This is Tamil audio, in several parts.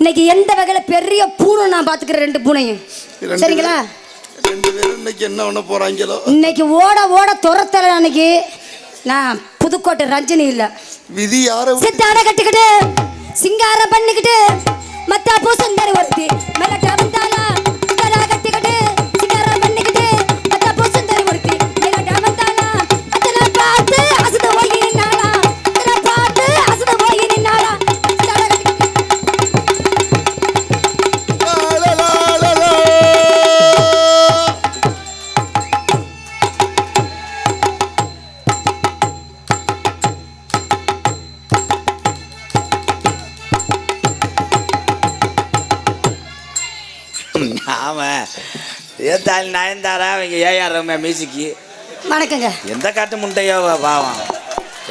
இன்னைக்கு எந்த வகையில பெரிய பூனை நான் பாத்துக்கிறேன் ரெண்டு பூனையும். சரிங்களா? ரெண்டு பேரும் இன்னைக்கு என்ன பண்ண போறாங்களோ? இன்னைக்கு ஓட ஓட துரத்தல அன்னைக்கு நான் புதுக்கோட்டை ரஞ்சினி இல்ல. விதி யார சித்தாட கட்டிக்கிட்டு சிங்காரம் பண்ணிக்கிட்டு மத்தா பூசந்தரி ஒருத்தி மெல்லட்ட வந்தாளா ரம்யா மியூசிக்கு வணக்கங்க. எந்த காட்டு முட்டையோ வா- பாவம்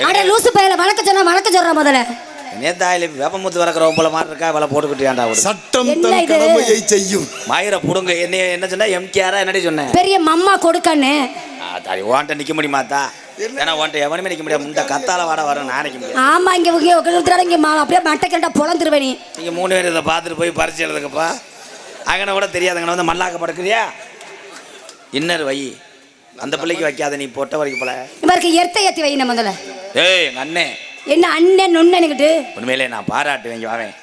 அட லூசு பையல வணக்கம் சொன்னா வணக்கம் சொல்ற முதல்ல. நேத்தாயில் வேப்பமுத்து வரக்கிற போல மாதிரி இருக்கா இவளை போட்டுக்கிட்டியாண்டா ஒரு சட்டம் என்ன தன் இது? கடமையை செய்யும். மயிரை புடுங்க. என்ன என்ன சொன்னா? எம்கேஆரா என்னடி சொன்னேன் பெரிய மம்மா கொடுக்கன்னு. தாடி ஓன்ட்ட நிக்க முடியுமாத்தா ஏன்னா ஓன்ட்ட எவனுமே நிக்க முடியாது. முண்டை கத்தால வாட வரும் நான் நிக்க முடியாது. ஆமா இங்க இங்க உட்கார்ந்துட்டாரு, இங்க மா- அப்படியே மட்டை கண்டா பொழந்துருவே நீ. நீங்க மூணு பேர் இதை பார்த்துட்டு போய் பறிச்சு எழுதுக்கப்பா அங்கன கூட தெரியாதங்கன வந்து மல்லாக்க படுக்கிறியா? இன்னர் வை. அந்த பிள்ளைக்கு வைக்காத நீ பொட்ட வரைக்கும் போல. இவருக்கு எர்த்த ஏத்தி வைன முதல்ல. ஏய் எங்க அண்ணன் என்ன அண்ணன் நுண்ணனுக்கிட்டு? உண்மையிலே நான் பாராட்டுவேன் இங்க வாவேன்.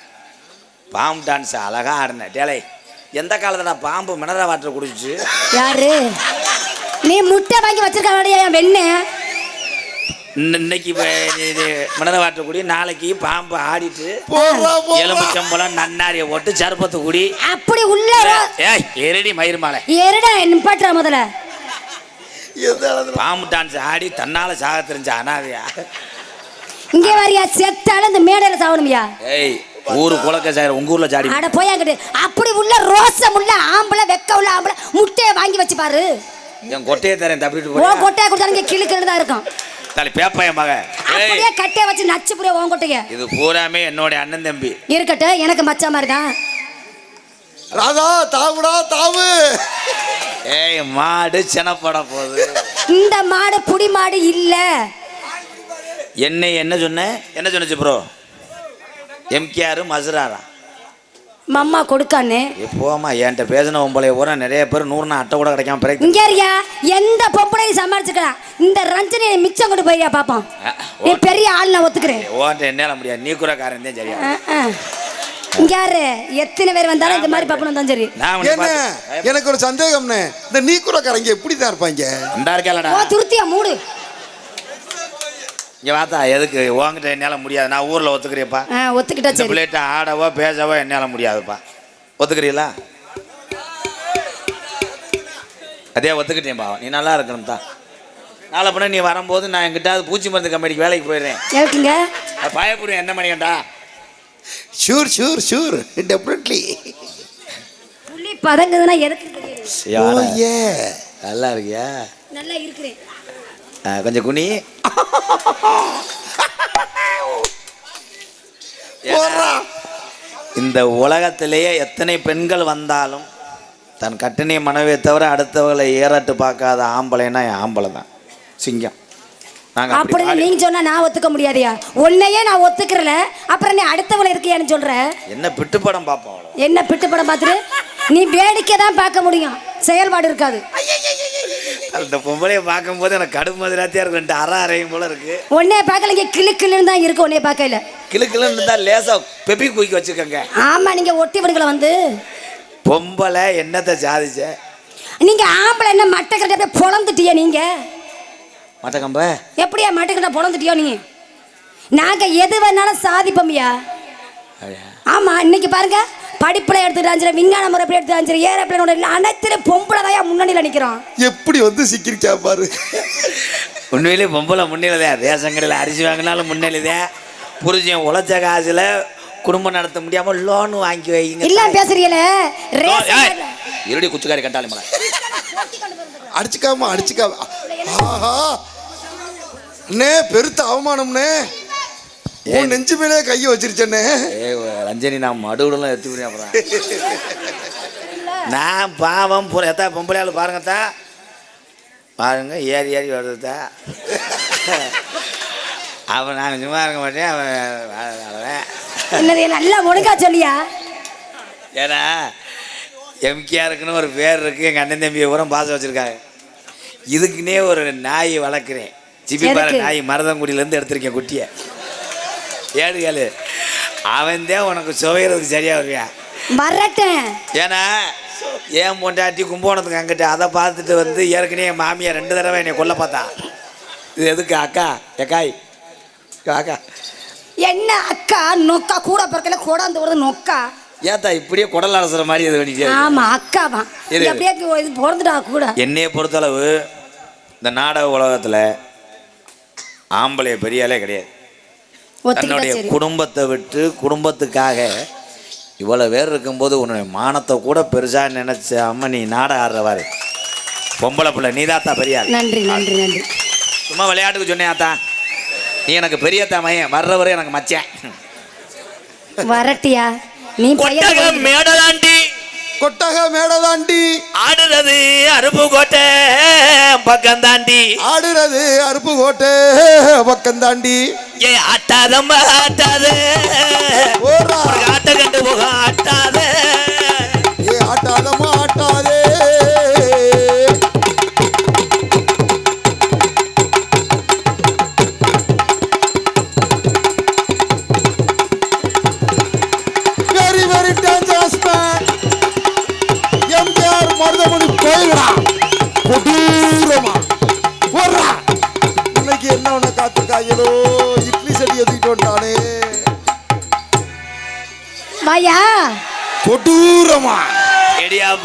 பாம்பு டான்ஸ் அழகா ஆடினேன். டேலை எந்த காலத்துல பாம்பு மினரல் வாட்டர் குடிச்சு யாரு? நீ முட்டை வாங்கி வச்சிருக்க வெண்ணு. இன்ன- இன்னைக்கு மினரல் வாட்டர் குடி நாளைக்கு பாம்பு ஆடிட்டு எலும்புச்சம்பளம் நன்னாரிய போட்டு சருப்பத்து குடி. அப்படி உள்ள ஏய் எரடி மயிர் மாலை. எருடா நிப்பாட்டுற முதல்ல. பாம்பு டான்ஸ் ஆடி தன்னால சாக தெரிஞ்ச அனாதையா? இங்கே வரியா செத்தாலும் இந்த மேடையில சாவணுமியா? ஏய் ஊரு குலக்க சார் உங்க ஊர்ல சாடி அட போய் அங்கிட்டு அப்படி உள்ள ரோசம் உள்ள ஆம்பளை வெக்க உள்ள ஆம்பளை முட்டையை வாங்கி வச்சு பாரு. என் கொட்டையை தரேன் தப்பிட்டு ஓ போய் கொட்டையை கொடுத்தாலும் இங்க கிளு கிளு தான் இருக்கும். தலை பேப்பையன் மக. ஏய் அப்படியே கட்டையை வச்சு நச்சு புரிய உன் கொட்டைய. இது பூராமே என்னோட அண்ணன் தம்பி. இருக்கட்டும் எனக்கு மச்சா மாதிரி தான். ராதா தாவுடா தாவு. ஏய் மாடு செனப்பட போகுது. இந்த மாடு புடி மாடு இல்ல. என்னை என்ன சொன்ன? என்ன சொன்னச்சு ப்ரோ எம்கேஆர் மசுராரா? மம்மா கொடுக்கான்னு எப்போமா என்கிட்ட பேசின உம்பளைய பூரா நிறைய பேர் நூறுனா அட்டை கூட கிடைக்காம பிறகு. இங்க இருக்கியா? எந்த பொம்பளையும் சமாளிச்சுக்கலாம் இந்த ரஞ்சனியை மிச்சம் கொண்டு போயியா பாப்போம். நீ பெரிய ஆள் நான் ஒத்துக்கிறேன் ஓன்ட்ட என்னால முடியாது. நீ கூட காரன் தான் சரியா. யாரு? எத்தனை பேர் வந்தாலும் இந்த மாதிரி பப்பனும் தான் சரி. என்ன? பார்த்து- எனக்கு ஒரு சந்தேகம்னே. இந்த நீக்குறக்காரங்க எப்படி தான் இருப்பாங்க? இந்தா இருக்கேன்லடா ஓ துருத்தியா? மூடு. இங்க வாத்தா எதுக்கு? உன்கிட்ட என்னால முடியாது. நான் ஊர்ல ஒத்துக்கிறியப்பா. ஒத்துக்கிட்டா சரி. பிள்ளைகிட்ட ஆடவோ பேசவோ என்னால முடியாதுப்பா. ஒத்துக்கிறீங்களா அதே ஒத்துக்கிட்டேன் பாவம் நீ நல்லா இருக்கணும் தான். நாளை பண்ண நீ வரும்போது நான் என்கிட்ட பூச்சி மருந்து கம்பெனிக்கு வேலைக்கு போயிடுறேன். பயப்படுவேன் என்ன மணிக்கண்டா ஷூர் ஷூர் ஷூர் டெஃபினெட்லி புள்ளி பதங்குதுன்னா எதுக்கு ஏ நல்லா இருக்கியா? நல்லா இருக்கிறேன். ஆ, கொஞ்சம் குனி. போறா. இந்த உலகத்திலேயே எத்தனை பெண்கள் வந்தாலும் தன் கட்டினை மனைவியை தவிர அடுத்தவங்களை ஏறாட்டு பார்க்காத ஆம்பளைன்னா என் ஆம்பளை தான் சிங்கம். நாங்கள் அப்படி அப்படி பாடி- நீங்க சொன்னா நான் ஒத்துக்க முடியாதியா? உன்னையே நான் ஒத்துக்கிறல. அப்புறம் நீ அடுத்தவளை இருக்கியான்னு சொல்ற? என்ன பிட்டு படம் பார்ப்போம் என்ன பிட்டு படம் பார்த்துட்டு நீ வேடிக்கை தான் பார்க்க முடியும். செயல்பாடு இருக்காது. அந்த பொம்பளையை பார்க்கும்போது எனக்கு கடுப்பு மாதிரியாத்தியா இருக்கு ரெண்டு அரை போல இருக்கு உன்னைய பார்க்கல இங்க கிளு கிளுன்னு தான் இருக்கு உன்னைய பார்க்கல கிளு கிளுன்னு இருந்தா லேசா பெப்பி குயிக்க வச்சுக்கோங்க ஆமா நீங்க ஒட்டி விடுங்கள வந்து பொம்பளை என்னத்தை சாதிச்ச நீங்க ஆம்பளை என்ன மட்டை கட்ட அப்படியே பொழந்துட்டியா நீங்க மட்டக்கம்ப எப்படியா மட்டை கட்ட பொழந்துட்டியோ நீ? நாங்க எது வேணாலும் சாதிப்போம்யா ஆமா இன்னைக்கு பாருங்க படிப்புல எடுத்துட்டாலும் சரி விஞ்ஞான முறை எப்படி எடுத்துட்டாலும் சரி ஏரோப்ளேனோட இல்லை அனைத்துல பொம்பளை தான் முன்னணியில் நிக்கிறோம். எப்படி வந்து சிக்கிருக்கா பாரு. உண்மையிலே பொம்பளை முன்னிலைதான். ரேஷன் கடையில் அரிசி வாங்கினாலும் முன்னிலைதான். புரிஞ்சேன் உழைச்ச காசுல குடும்பம் நடத்த முடியாம லோன் வாங்கி வைங்க. இல்ல பேசுறீங்களே இருடி குச்சிக்காரி கண்டாளி மலை அடிச்சுக்காம அடிச்சுக்காம. ஆஹா. அண்ணே பெருத்த அவமானம்னே உன் நெஞ்சு மேலே கையை வச்சிருச்சண்ணே. ஏ ரஞ்சனி நான் மடுவுடலாம் எடுத்து போறேன் அப்புறம். நான் பாவம் பூரா எத்தா பொம்பளையாள் பாருங்கத்தா பாருங்க ஏறி ஏறி வருதுதா அவன் நான் சும்மா இருக்க மாட்டேன் அவன் நல்லா ஒழுங்கா சொல்லியா? ஏன்னா எம்கேஆருக்குன்னு ஒரு பேர் இருக்கு எங்கள் அண்ணன் தம்பியை பூரா பாசம் வச்சுருக்காங்க. இதுக்குன்னே ஒரு நாய் வளர்க்குறேன். சிப்பிப்பாறை எதுக்கு? நாய் மருதங்குடியிலேருந்து எடுத்திருக்கேன் குட்டியை. ஏடு கேளு. அவன் தான் உனக்கு சுவைகிறதுக்கு சரியாக வருவியா? வரட்டேன். ஏன்னா ஏன் பொண்டாட்டி கும்போணத்துக்கு அங்கிட்ட அதை பார்த்துட்டு வந்து ஏற்கனவே என் மாமியார் ரெண்டு தடவை என்னை கொல்ல பார்த்தா. இது எதுக்கு அக்கா? எக்காய் அக்கா. என்ன அக்கா? நொக்கா கூட பிறக்கல கூடாந்து வருது நொக்கா. ஏத்தா இப்படியே குடல் அலசுற மாதிரி இது பண்ணிட்டே. ஆமா இரு. இது அப்படியே இது பிறந்துட்டா கூட. என்னைய பொறுத்தளவு இந்த நாடக உலகத்தில் ஆம்பளை பெரிய ஆளே கிடையாது. தன்னுடைய குடும்பத்தை விட்டு குடும்பத்துக்காக இவ்வளோ பேர் இருக்கும்போது உன்னுடைய மானத்தை கூட பெருசாக நினச்ச அம்மா நீ நாடகம் ஆடுறவாரு பொம்பளை பிள்ளை நீதாத்தா பெரிய ஆள். நன்றி நன்றி நன்றி. சும்மா விளையாட்டுக்கு சொன்னேன் நீ எனக்கு பெரியத்தா மையன் வர்றவரை எனக்கு மச்சேன். வரட்டியா? நீ மேடலாண்டி கொட்டக மேடதாண்டி. ஆடுறது அருப்பு கோட்டை பக்கம் தாண்டி ஆடுறது அருப்பு கோட்டை பக்கம் தாண்டி ஏ ஆட்டாதம்மா ஆட்டாத ஆட்ட கண்டு போக ஆட்டாத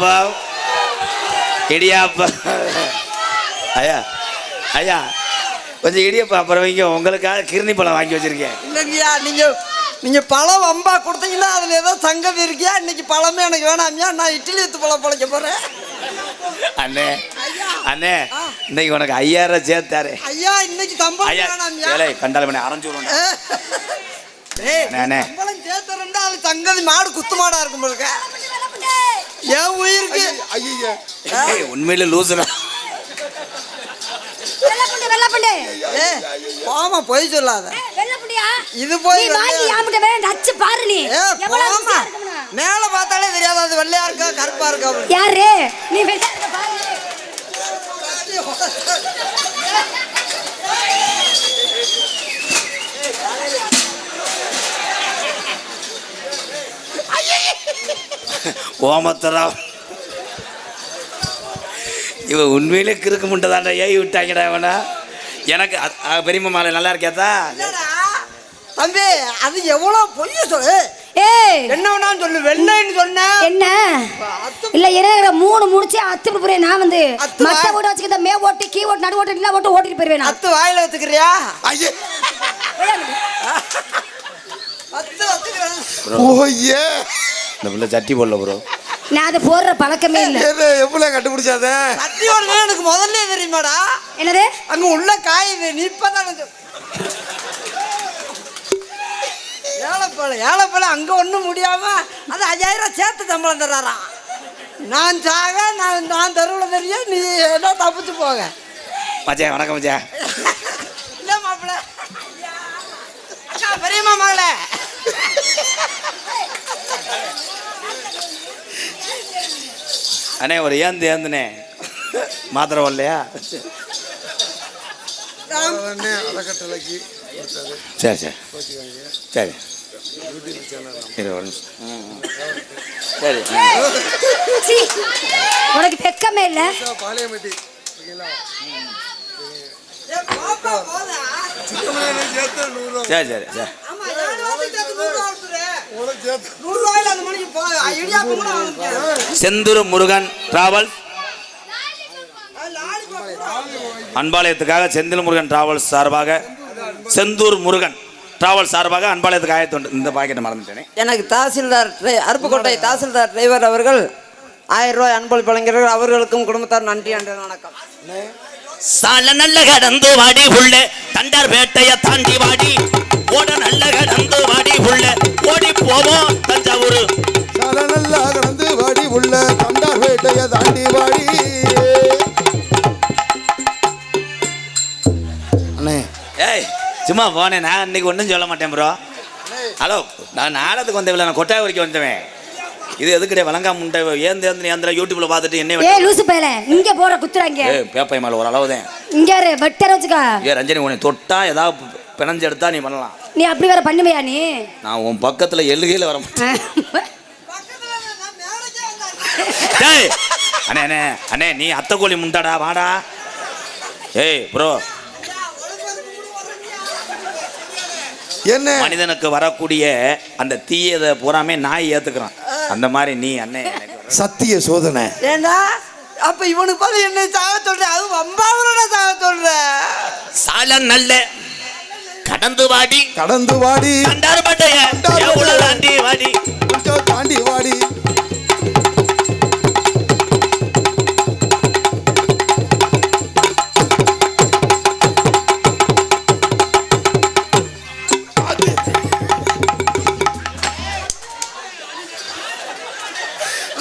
இடியாப்பா இடியாப்பா. ஐயா ஐயா கொஞ்சம் இடியப்பா அப்புறம் வைங்க. உங்களுக்காக கிருணி பழம் வாங்கி வச்சிருக்கேன். இல்லைங்கய்யா நீங்க நீங்க பழம் வம்பா கொடுத்தீங்கன்னா அதுல ஏதோ சங்கதி இருக்கியா? இன்னைக்கு பழமே எனக்கு வேணாமியா. நான் இட்லி வித்து பழம் பழைக்க போறேன். அண்ணே அண்ணே இன்னைக்கு உனக்கு ஐயாயிரம் சேர்த்தாரு. ஐயா இன்னைக்கு தம்பளம் ஐயா வேணாமியா. ஏலே கண்டால பண்ணி அரைஞ்சு விடுங்க சங்கதி மாடு குத்து மாடா இருக்கும் என் உயிருக்கு. ஐயா ஏய், உண்மையில லூசுனா போமா பொய் சொல்லாத. இது போய் நச்சு பாரு நீ. மேல பார்த்தாலே தெரியாது அது வெள்ளையா இருக்கா கருப்பா இருக்கா. யாரு? நீ வெள்ளை இருக்க பாரு ஓமத்தரா இவ உண்மையிலே கிறுக்கு முண்டதாண்டா ஏய் விட்டாங்கடா இவனா. எனக்கு பெரியம்மா மாலை நல்லா இருக்கியாத்தா? என்னடா? தம்பி அது எவ்வளவு பொய்ய சொல்லு ஏய்! என்ன சொல்லு? வெள்ளைன்னு சொன்ன. என்ன? இல்ல என்ன மூணு முடிச்சு அத்து புரிய நான் வந்து மத்த ஓட்டு வச்சுக்கிட்ட மே ஓட்டு கீ ஓட்டு நடு ஓட்டு இல்ல ஓட்டு ஓட்டிட்டு போயிருவேன் நான். அத்து வாயில வச்சுக்கிறியா? ஐயே! அத்து வச்சுக்கிறேன் ஓய்யே இந்த பிள்ளை சட்டி போடல ப்ரோ. நான் அதை போடுற பழக்கமே இல்ல. என்ன எவ்வளவு கண்டுபிடிச்சாத? ஓடுறது எனக்கு முதல்ல தெரியுமாடா? என்னது? அங்க உள்ள காய் இது நீ இப்பதானே ஏழைப்பாள ஏழைப்பாள அங்க ஒண்ணும் முடியாம அது ஐயாயிரம் சேர்த்து சம்பளம் தர்றாராம். நான் சாக நான் நான் தெருவில் தெரியும் நீ ஏதோ தப்பிச்சு போக. மச்சான் வணக்கம் மச்சான். இல்ல மாப்பிள்ள பெரியம்மா மகளே. அண்ணே ஒரு ஏந்து ஏந்துனே மாத்திரை வரலையா அறக்கட்டளைக்கு சரி சரி. சரி. இரு, ஒரு. சரி சீ, உனக்கு வெக்கமே இல்ல? பாளையம்பட்டி சரி சரி சரி. ஆமா ஏழு வாரத்துக்கு சேர்த்து நூறு ரூபா கொடுத்துரு. செந்தூர் முருகன் டிராவல் அது லாலிபாப் கூட அன்பாலயத்துக்காக செந்தில் முருகன் டிராவல்ஸ் சார்பாக செந்தூர் முருகன் டிராவல் சார்பாக அன்பாலயத்துக்கு ஆயத்தொண்டு இந்த பாக்கெட்டை மறந்துட்டேனே. எனக்கு தாசில்தார் டிரை- அருப்புக்கோட்டை தாசில்தார் டிரைவர் அவர்கள் ஆயிரம் ரூபாய் அன்பளிப்பு வழங்குகிறார்கள். அவர்களுக்கும் குடும்பத்தார் நன்றி அன்று வணக்கம். சால நல்ல கடந்து வாடி உள்ள தண்டார் வேட்டைய தாண்டி வாடி. ஓட நல்ல கடந்து வாடி உள்ள. ஓடி போவோம் தஞ்சாவூர். சால நல்லா கடந்து வாடி உள்ள கண்டார் வேட்டைய தாண்டி வாடி. அண்ணே. ஏய் சும்மா போனேன் நான் இன்னைக்கு ஒன்றும் சொல்ல மாட்டேன் ப்ரோ ஹலோ நான் நாடகத்துக்கு வந்தவில்லை நான் கொட்டாய் வரைக்கும் வந்தவன் இது எதுக்கிட்டே வழங்கா முண்டை ஏந்து ஏந்து ஏந்திர யூடியூப்ல பார்த்துட்டு என்ன ஏ லூசு பயல இங்க போற குத்துறாங்க. ஏ பேப்பை மேல ஒரு அளவு தான் இங்க இரு வெட்டற வச்சுக்கா ஏ ரஞ்சனி உன்னை தொட்டா ஏதாவது பிணைஞ்சு எடுத்தா நீ பண்ணலாம். நீ அப்படி வேற பண்ணுவியா நீ? நான் உன் பக்கத்துல எல்லுகையில் வர மாட்டேன். பக்கத்துல நான் மேடைக்கே வந்தேன். டேய் அண்ணே அண்ணே அண்ணே நீ அத்தை கோழி முண்டாடா வாடா. ஏய் ப்ரோ என்ன? மனிதனுக்கு வரக்கூடிய அந்த தீயதை பூராமே நாய் ஏத்துக்கிறான். அந்த மாதிரி நீ அண்ணே சத்திய சோதனை. ஏண்டா? அப்ப இவனுக்கு பதில் என்ன சாக சொல்ற? அது வம்பாவரோட சாக சொல்ற. சால நல்ல கடந்து வாடி கடந்து வாடி கண்டாரு பட்டைய. தாண்டி வாடி தாண்டி வாடி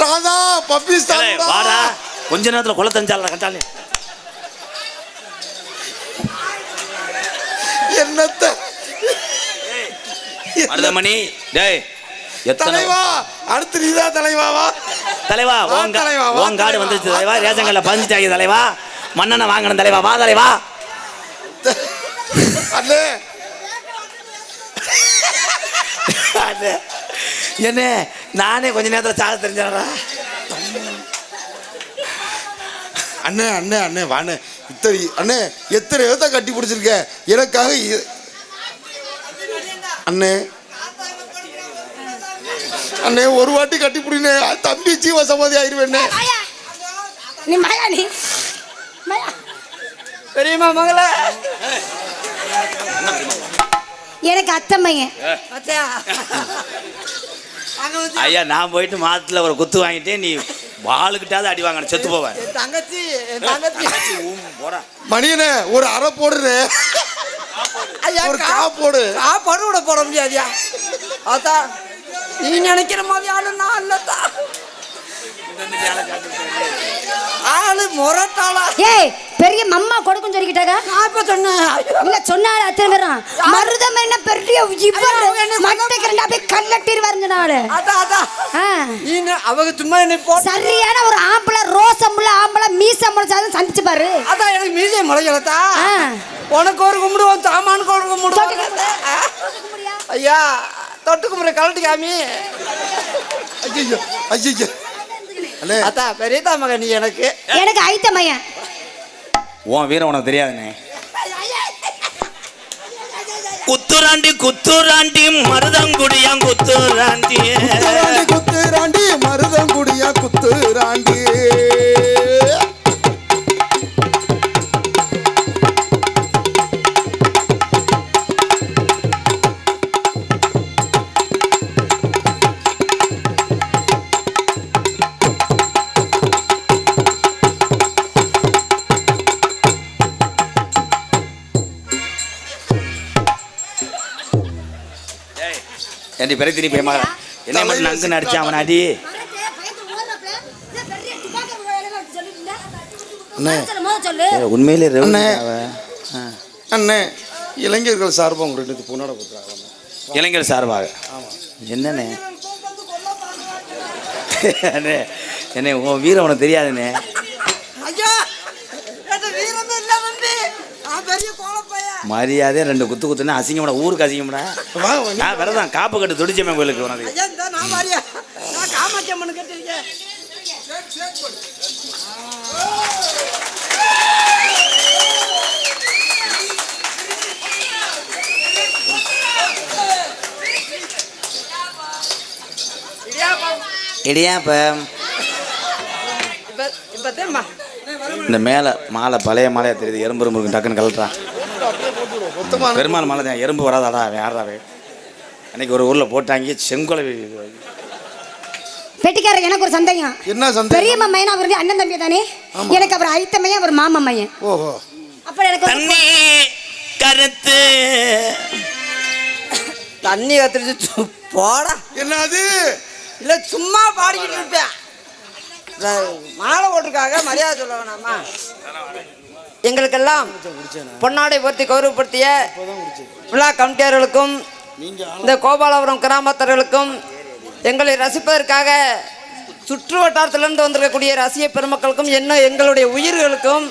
ராதா பப்பி வாடா. கொஞ்ச நேரத்துல கொலை தஞ்சால என்னத்த? மருதமணி டேய் தலைவா அடுத்து நீதான் தலைவாவா தலைவா உன் காடு. வந்துருச்சு தலைவா ரேஷன் கடையில் பதிஞ்சிட்டாங்க தலைவா. மண்ணெண்ணை வாங்கணும் தலைவா வா தலைவா. அண்ணே. அண்ணே, என்ன நானே கொஞ்ச நேரத்தில் சாக தெரிஞ்சடா அண்ணே அண்ணே அண்ணே வாண்ணே. இத்தனை அண்ணே எத்தனை விதத்தை கட்டி பிடிச்சிருக்க? எனக்காக அண்ணே. அண்ணே ஒரு வாட்டி கட்டி பிடினே. தம்பி மாயா. நீ மாயா பெரியம்மா மகள. எனக்கு அத்தை மையன் மச்சா அங்க வந்து ஐயா நான் போயிட்டு மாத்துல ஒரு குத்து வாங்கிட்டே நீ வாளுக்கிட்டாவது அடி வாங்கணும் செத்து போவேன். என் தங்கச்சி என் தங்கச்சி. போடா. மணியனே ஒரு அரை போடுறே. ஐயா ஒரு கா போடு கா படு. விட போட முடியாதியா? அதான் நீ நினைக்கிற மாதிரி ஆளு நான் இல்லத்தா. ஆளு முரட்டாளா. ஏய் பெரிய மம்மா கொடுக்கும் சொல்லிக்கிட்டாங்க. சொன்னேன். ஐயோ. இல்ல சொன்னால அத்தனை பேரும் மருதம் என்ன பெரிய இவர்? ரெண்டு அப்படியே கல்லட்டிருவாருங்க நாளு அதான் அதான். அவங்க சும்மா என்னை போட்டு சரியான ஒரு ஆம்பளை ரோசமுள்ள ஆம்பளை மீச முளைச்சாலும் சந்திச்சு பாரு. அதான் எனக்கு மீசை முளைக்கலத்தா? ஆ. உனக்கு ஒரு கும்பிடுவோம் சாமானுக்கு ஒரு. ஐயா தொட்டு கும்பிட கலட்டி காமி. ஐயோ ஐயோ அத்தா பெரியதா மகன் நீ எனக்கு. எனக்கு ஐத்த மையன் உன் வீரம் உனக்கு தெரியாதுண்ணே. குத்துராண்டி குத்துராண்டி மருதங்குடியா குத்துராண்டி குத்துராண்டி மருதங்குடியா குத்துராண்டி பெரிய திருப்பி ஏமா என்ன மட்டும் நங்கு நடிச்சு அவன் அடி உண்மையிலே அண்ணே. அவ. ஆ. அண்ணே இளைஞர்கள் சார்பாக உங்களுக்கு பொண்ணோட கொடுக்குறாங்க இளைஞர் சார்பாக. என்னண்ணே? அண்ணே என்ன உன் வீரம் உனக்கு தெரியாதுண்ணே ஐயா என்கிட்ட வீரமே இல்ல தம்பி நான் பெரிய கோலப்பையன் மரியாதையா ரெண்டு குத்து குத்துனா அசிங்கம்டா ஊருக்கு அசிங்கம்டா. நான் விரதம் காப்பு கட்டு துடிச்சமே கோயிலுக்கு உனக்கு. இடியாப்பம். இந்த மேலே மாலை பழைய மாலையா தெரியுது எறும்பு எறும்பு டக்குன்னு கழட்டுறான். மொத்தமா பெருமாள் மாலை தான் எறும்பு வராதாடா யாராவே அன்னைக்கு ஒரு ஊரில் போட்டாங்க செங்கோலை பெட்டிக்காரர் எனக்கு ஒரு சந்தேகம். என்ன சந்தேகம்? பெரிய மையன் அவர் வந்து அண்ணன் தம்பி தானே? எனக்கு அவர் ஐத்த மையன் அவர் மாமா மையன். ஓஹோ. அப்புறம் எனக்கு கருத்து. தண்ணி கத்திரிச்சு சு- போடா. என்னது? இல்ல சும்மா பாடிக்கிட்டு இருப்பேன். மாலை போட்டிருக்காக மரியாதை சொல்ல வேணாமா? எங்களுக்கெல்லாம் பொன்னாடை பொருத்தி கௌரவப்படுத்திய விழா ஆள- இந்த கோபாலபுரம் கிராமத்தர்களுக்கும் எங்களை ரசிப்பதற்காக சுற்று வட்டாரத்திலிருந்து வந்திருக்கக்கூடிய ரசிக பெருமக்களுக்கும் என்ன எங்களுடைய உயிர்களுக்கும்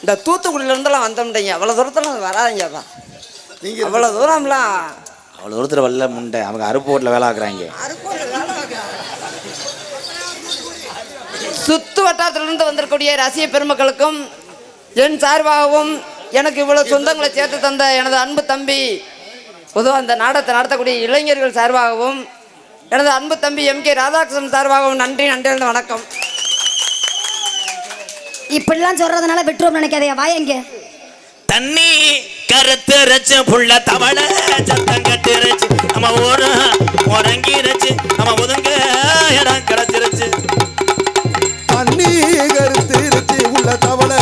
இந்த தூத்துக்குடியிலேருந்துலாம் வந்தோம்டைங்க. அவ்வளோ தூரத்தில் வராதிங்கப்பா நீங்க அவ்வளோ தூரம்லாம். அவ்வளோ தூரத்தில் வரல முண்டை. அவங்க அருப்பு ஓட்டில் வேலை ஆக்குறாங்க. சுத்து வட்டாரத்திலிருந்து வந்திருக்கக்கூடிய ரசிக பெருமக்களுக்கும் என் சார்பாகவும் எனக்கு இவ்வளோ சொந்தங்களை சேர்த்து தந்த எனது அன்பு தம்பி பொதுவாக அந்த நாடகத்தை நடத்தக்கூடிய இளைஞர்கள் சார்பாகவும் எனது அன்பு தம்பி எம் கே ராதாகிருஷ்ணன் சார்பாகவும் நன்றி நன்றி வணக்கம். இப்படிலாம் சொல்றதுனால விட்டுருவோம் நினைக்காதே வாய இங்க தண்ணி கருத்துரைச்சு புள்ள தவளை சத்தம் கட்டுருச்சு நம்ம ஒரு உறங்கிருச்சு நம்ம ஒதுங்க இடம் கிடைச்சிருச்சு. தண்ணி கருத்திருச்சு உள்ள தவளை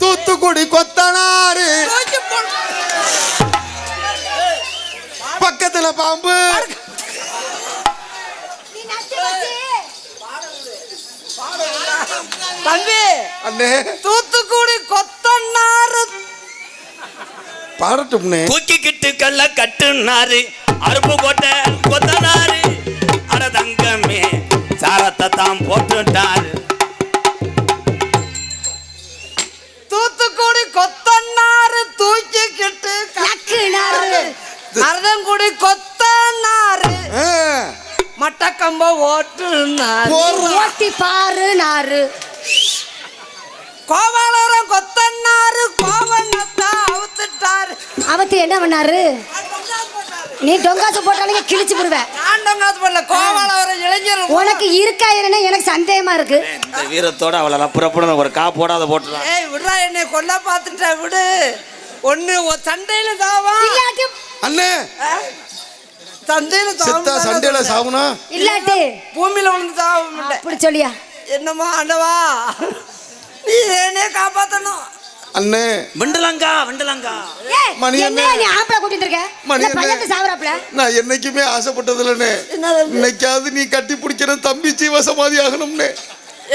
தூத்துக்குடி கொத்தனாரு பக்கத்துல பாம்பு. தம்பி அண்ணே. தூத்துக்குடி கொத்தனாரு பாடட்டும்னே தூக்கிக்கிட்டு கல்ல கட்டுனாரு. அருப்பு கோட்டை கொத்தனாரு. சாரத்தை தான் போட்டுட்டாரு. தூத்துக்குடி கொத்தனாரு தூக்கிக்கிட்டு நக்குனாரு. மருதங்குடி கொத்தனாரு ஆ, மட்டக்கம்ப ஓட்டுனாரு. ஓட்டி பாரு நாரு கோபாலபுரம் கொத்தனாரு கோவணத்தை அவுத்துட்டாரு. அவத்து என்ன பண்ணாரு? நீ டொங்காசு போட்டாலும் கிழிச்சு போடுவேன். ஆண்டங்காத்து பண்ணல கோபாலபுரம் இளைஞர் உனக்கு இருக்கா என்னன்னு எனக்கு சந்தேகமா இருக்கு. இந்த வீரத்தோட அவளை லப்புறப்புன்னு ஒரு கா போடாத போட்டுலாம் ஏய் விடுறா என்னை கொல்ல பார்த்துட்ட விடு. ஒண்ணு சண்டையில தாவா இல்லாட்டி அண்ணே. சண்டையில செத்தா சண்டையில சாவுனா? இல்லாட்டி பூமியில விழுந்து தாவ அப்படி சொல்லியா? என்னம்மா ஆண்டவா நீ என்னைய காப்பாத்தணும். அண்ணே. விண்டலங்கா விண்டலங்கா. மணி என்ன அண்ணே. நீ ஆம்பளை கூட்டிட்டு இருக்க? மணி பையன். சாவறாப்ல நான் என்னைக்குமே ஆசைப்பட்டது என்னது? இன்னைக்காவது நீ கட்டி பிடிக்கிற தம்பி ஜீவ சமாதி ஆகணும்னே.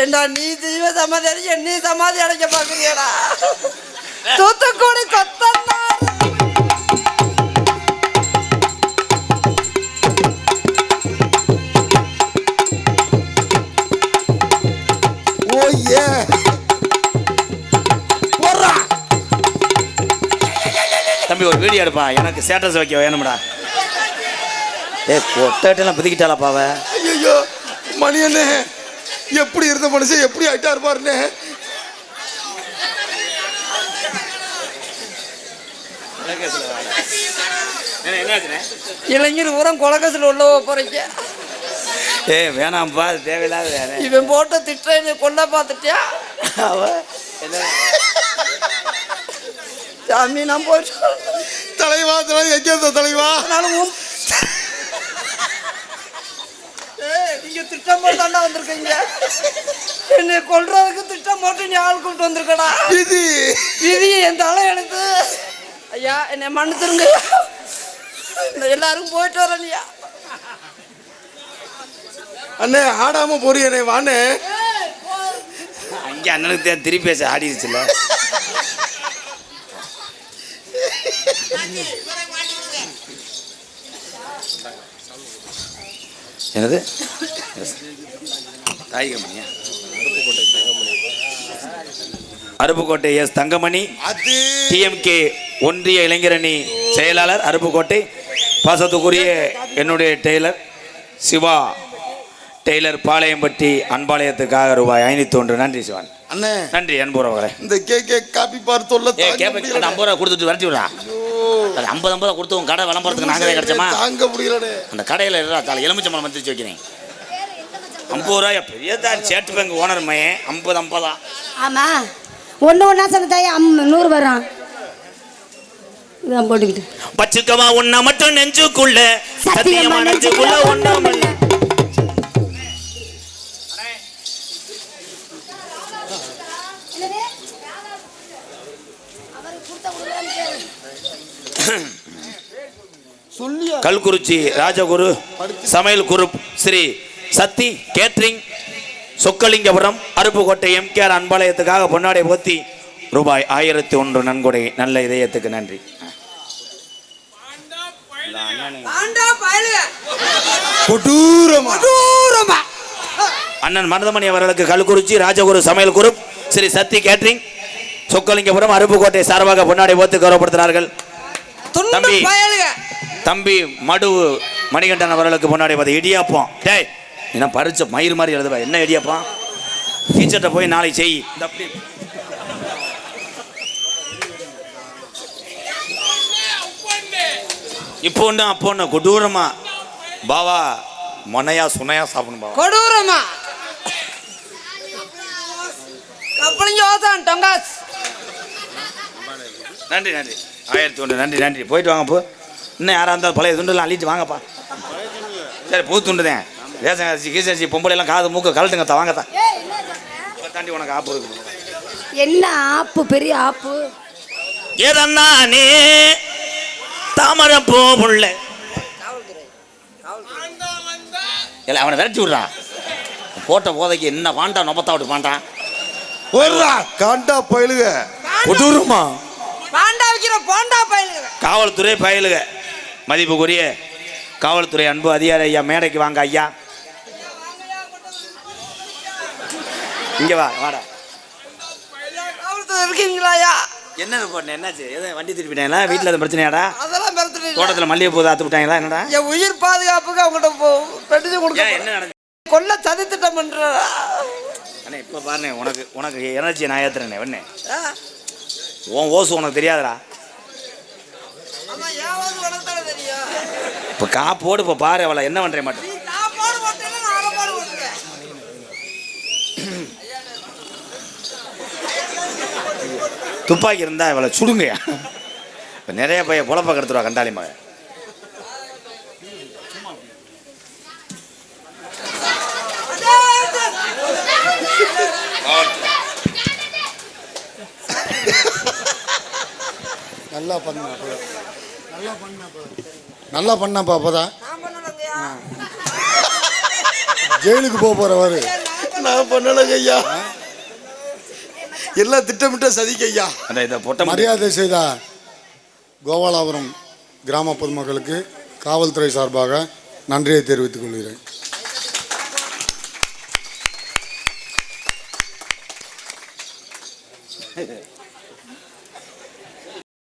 ஏண்டா நீ ஜீவ சமாதி அடைக்க நீ சமாதி அடைக்க பாக்குறியடா தூத்துக்குடி கொத்தனார். வீடியோ எடுப்பா. எனக்கு ஸ்டேட்டஸ் வைக்க வேணும்டா. ஏ கொட்டாட்டெல்லாம் பிதிக்கிட்டாளா பாவ? ஐயோ மணி அண்ணே எப்படி இருந்த மனுஷன் எப்படி ஆயிட்டாரு பாருண்ணே. இளைஞர் ஊரம் கொலகசில் உள்ள போறீங்க? ஏ வேணாம்ப்பா அது தேவையில்லாத வேலை. இவன் போட்ட திட்டம் கொல்ல பார்த்துட்டியா? அவ சாமி நான் போயிட்டு தலைவா தலைவா எங்க இருந்த தலைவா? ஏய், நீங்க திட்டம் போட்டாண்டா வந்திருக்கீங்க. என்னை கொல்றதுக்கு திட்டம் போட்டு நீ ஆள் கூப்பிட்டு வந்திருக்கடா. இது விதி என் தலை எடுத்து ஐயா என்னை மன்னிச்சிருங்க எல்லாரும் போயிட்டு வரேன்யா அண்ணே ஆடாம போறியனே வாண்ணே. அங்கே அண்ணனுக்கு தான் திருப்பி பேச ஆடிடுச்சுல என்னது? தாய்கமணியா அருப்புக்கோட்டை எஸ் தங்கமணி டிஎம்கே ஒன்றிய இளைஞரணி செயலாளர் அருப்புக்கோட்டை பாசத்துக்குரிய என்னுடைய டெய்லர் சிவா டெய்லர் பாளையம்பட்டி அன்பாளையத்துக்காக ரூபாய் ஐநூத்தி ஒன்று. நன்றி சிவன் அண்ணே. நன்றி அன்புறவர்களே இந்த கே கே காப்பி பார் தொல்லை. ஐம்பது ரூபா கொடுத்துட்டு வரட்டி விடா அது ஐம்பது ஐம்பது கொடுத்து உன் கடை விளம்பரத்துக்கு நாங்களே கிடைச்சோமா? தாங்க முடியலண்ணே. அந்த கடையில் தலை எலுமிச்சம்பழம் மந்திரிச்சு வைக்கிறேன் ஐம்பது ரூபாய்? பெரிய தான் சேட்டு பேங்க் ஓனர் மையன் ஐம்பது ஐம்பதா? ஆமா. ஒண்ணு ஒண்ணா சொன்னதாயே அம் நூறு வரும் இதான் போட்டுக்கிட்டு. வச்சுக்கவா உன்னை மட்டும் நெஞ்சுக்குள்ள சத்தியமா நெஞ்சுக்குள்ள ஒண்ணும் இல்ல. கல்குறிச்சி ராஜகுரு சமையல் group Sri Sakthi catering Chokkalingapuram Aruppukottai MKR அன்பாலயத்துக்காக பொன்னாடை போத்தி ரூபாய் ஆயிரத்தி ஒன்று நன்கொடை நல்ல இதயத்துக்கு நன்றி. கொடூரமா? அண்ணன் மருதமணி அவர்களுக்கு கல்குறிச்சி ராஜகுரு சமையல் குரூப் ஸ்ரீ சக்தி கேட்ரிங் சொக்கலிங்கபுரம் அருப்புக்கோட்டை சார்பாக பொன்னாடை போத்து கௌரவப்படுத்தினார்கள் தம்பி தம்பி மடு மணிகண்டன் அவர்களுக்கு முன்னாடி பார்த்து இடியாப்பம். டேய் என்ன பறிச்ச மயிர் மாதிரி எழுதுவா? என்ன இடியாப்பம்? டீச்சர்கிட்ட போய் நாளைக்கு செய். இப்போ ஒன்று அப்போ ஒன்று கொடூரமா. பாவா மொனையா சுனையா சாப்பிடணும் பாவா. கொடூரமா. கப்பலிங்க ஓசான் டொங்காஸ். நன்றி நன்றி. ஆயிரத்தி ஒன்று. நன்றி நன்றி. போயிட்டு வாங்க போ. இன்னும் யாராக இருந்தாலும் பழைய துண்டுலாம் அள்ளிட்டு வாங்கப்பா. சரி புது துண்டு தான் ரேஷன் அரிசி கீசரிசி பொம்பளை எல்லாம் காது மூக்க கழட்டுங்க தா வாங்கத்தா இப்போ தாண்டி உனக்கு ஆப்பு இருக்கு. என்ன ஆப்பு? பெரிய ஆப்பு. ஏதன்னானே தாமரை பூ புள்ள இல்லை அவனை விரட்டி விட்றான் போட்ட போதைக்கு என்ன பாண்டா நொப்பத்தா விட்டு பாண்டான்? ஒருடா காண்டா பயிலுக கொடூரமா? பாண்டா வைக்கிற போண்டா பயிலுங்க. காவல்துறை பயலுக மதிப்புக்குரிய காவல்துறை அன்பு அதிகாரி ஐயா மேடைக்கு வாங்க ஐயா. இங்க வா வாடா. இருக்கீங்களாயா என்ன பண்ண என்னாச்சு? எதை வண்டி திருப்பிட்டாங்களா? வீட்டில் எதுவும் பிரச்சனையாடா? அதெல்லாம் மறந்துட்டு தோட்டத்தில் மல்லிகைப்பூ தாத்து விட்டாங்களா? என்னடா? என் உயிர் பாதுகாப்புக்கு அவங்கள்ட்ட பெட்டிச்சு கொடுக்க என்ன நடந்து கொல்ல சதி திட்டம் பண்ற அண்ணே இப்போ பாருண்ணே உனக்கு உனக்கு எனர்ஜி நான் ஏத்துறேனே வெண்ணே. உன் ஓசு உனக்கு தெரியாதுடா. இப்போ காப்போடு இப்போ பாரு அவளை என்ன பண்ணுறேன் மாட்டேன் துப்பாக்கி இருந்தா இவளை சுடுங்க இப்போ நிறைய பைய பொழப்ப கெடுத்துருவா கண்டாளி மகன். நல்லா பண்ணா அப்பதான். நல்லா பண்ணாப்பா நல்லா பண்ணாப்பா பண்ணலங்கய்யா. ஜெயிலுக்கு போக போறவாரு நான் பண்ணலங்க ஐயா. எல்லாம் திட்டமிட்ட சதிக்கு ஐயா. அந்த இதை பொட்ட மரியாதை செய்த கோபாலாபுரம் கிராம பொதுமக்களுக்கு காவல்துறை சார்பாக நன்றியை தெரிவித்துக் கொள்கிறேன்.